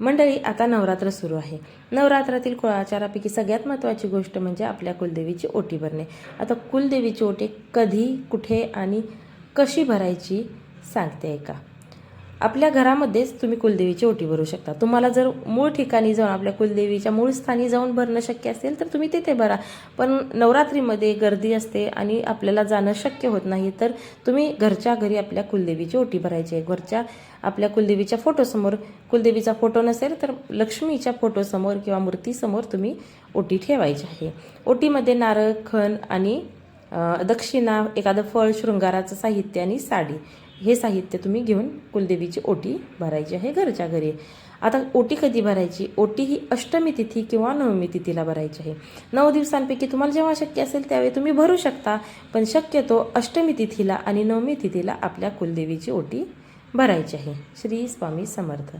मंडळी आता नवरात्र सुरू आहे. नवरात्रातील कुळाचारापैकी सगळ्यात महत्त्वाची गोष्ट म्हणजे आपल्या कुलदेवीची ओटी भरणे. आता कुलदेवीची ओटी कधी कुठे आणि कशी भरायची सांगते ऐका आपल्या घरामध्येच तुम्ही कुलदेवीची ओटी भरू शकता. तुम्हाला जर मूळ ठिकाणी जाऊन आपल्या कुलदेवीच्या मूळ स्थानी जाऊन भरणं शक्य असेल तर तुम्ही तिथे भरा. पण नवरात्रीमध्ये गर्दी असते आणि आपल्याला जाणं शक्य होत नाही तर तुम्ही घरच्या घरी आपल्या कुलदेवीची ओटी भरायची आहे. घरच्या आपल्या कुलदेवीच्या फोटोसमोर कुलदेवीचा फोटो नसेल तर लक्ष्मीच्या फोटोसमोर किंवा मूर्तीसमोर तुम्ही ओटी ठेवायची आहे. ओटीमध्ये नारळ खण आणि दक्षिणा एखादं फळ शृंगाराचं साहित्य आणि साडी. हे साहित्य तुम्ही घेऊन कुलदेवीची ओटी भरायची आहे घरच्या घरी. आता ओटी कधी भरायची? ओटी ही अष्टमी तिथी किंवा नवमी तिथीला भरायची आहे. नऊ दिवसांपैकी तुम्हाला जेव्हा शक्य असेल त्यावेळी तुम्ही भरू शकता पण शक्यतो अष्टमी तिथीला आणि नवमी तिथीला आपल्या कुलदेवीची ओटी भरायची आहे. श्री स्वामी समर्थ.